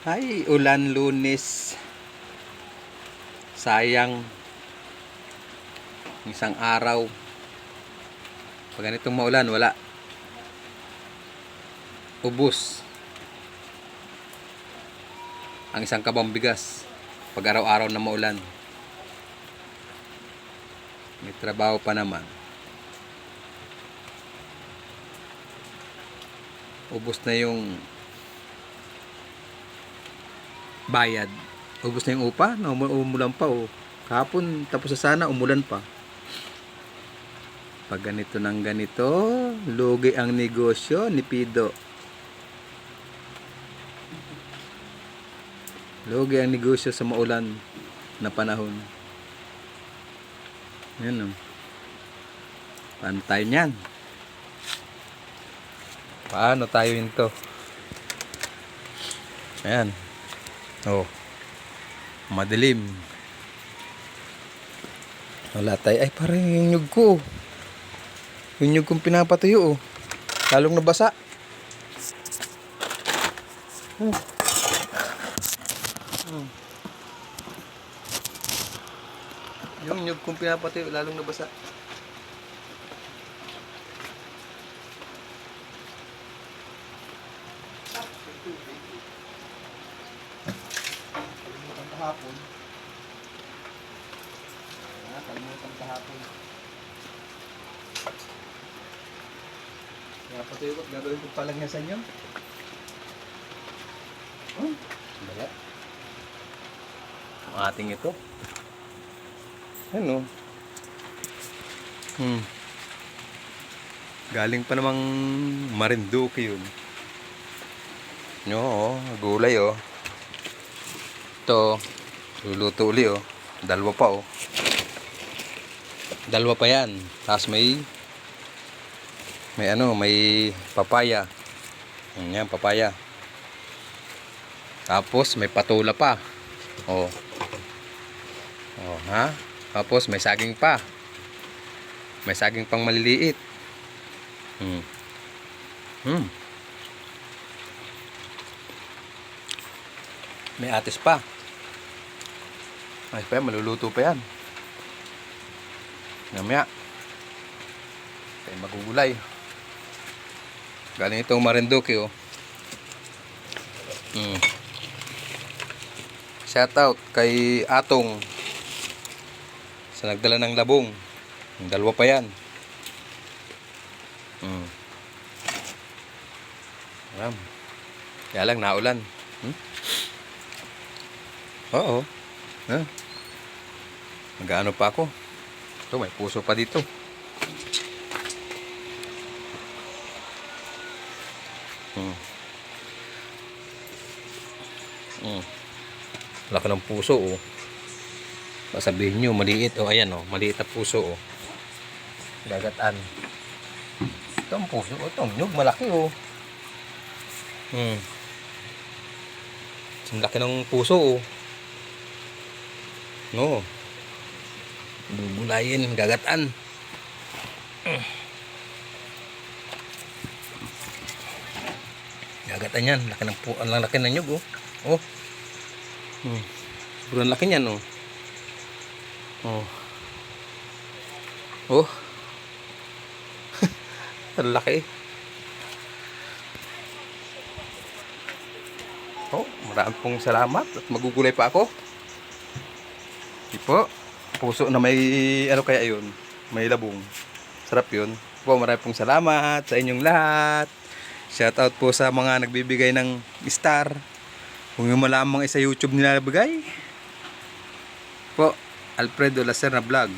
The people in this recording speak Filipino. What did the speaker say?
Ay, ulan lunes. Sayang. Isang araw. Pag ganitong maulan, wala. Ubus. Ang isang kabang bigas. Pag araw-araw na maulan. May trabaho pa naman. Ubus na yung bayad. Ubus na yung upa, na umu- umulan pa oh. Kahapon tapos na sana umulan pa. Pag ganito ng ganito, lugi ang negosyo ni Pido. Lugi ang negosyo sa maulan na panahon. Yan oh. Pantay niyan. Paano tayo into? Ayan. Oh. Madilim. Wala tayo. Ay, parang yung nyug ko. Yung nyug kong pinapatuyo, oh. Lalong nabasa. Oh. Oh. Yung nyug kong pinapatuyo, lalong nabasa. Kahapon. Ah, kalimutan kahapon. Kaya patuloy ko, gagawin ko palang yan sa inyo. Hmm, dala. Ang ating ito. Ano? Hmm. Galing pa namang Marinduque yun. Yo, oh, gulay oh. Ito, luluto uli oh. Dalawa pa oh. Dalawa pa yan. Tapos may may ano, may papaya. Yan, papaya. Tapos may patula pa. Oh. Oh, ha? Tapos may saging pa. May saging pang maliliit. Hmm. Hmm. May atis pa. Ay, pa maluluto pa yan. Namaya. Tayo magugulay. Galing itong Marinduque, oh. Hmm. Shout out kay Atong sa nagdala ng labong. Dalawa pa yan. Hmm. Alam. Kaya lang, naulan. Hmm? Oo. Ha? Mag-ano pa ako. Ito, may puso pa dito. Hmm. Hmm. Laki ng puso, oh. Masabihin nyo, maliit, oh. Ayan, oh. Maliit na puso, oh. Gagatan. Ito ang puso, oh. Ito, ang malaki, oh. Hmm. Ang laki ng puso, oh. No. Bubulayin, gagatan. Gagatan yan. Laki ng pu ang laki ng nyug, oh. Oh. Hmm. Sobrang laki niyan, oh. Oh. Oh. ang laki. Oh, maraming pong salamat at magugulay pa ako. Po. Puso na may ano kaya yun? May labong. Sarap yun. Po, maraming pong salamat sa inyong lahat. Shout out po sa mga nagbibigay ng star. Kung yung malamang isa YouTube nila nabigay. Po, Alfredo Lacerna Vlog.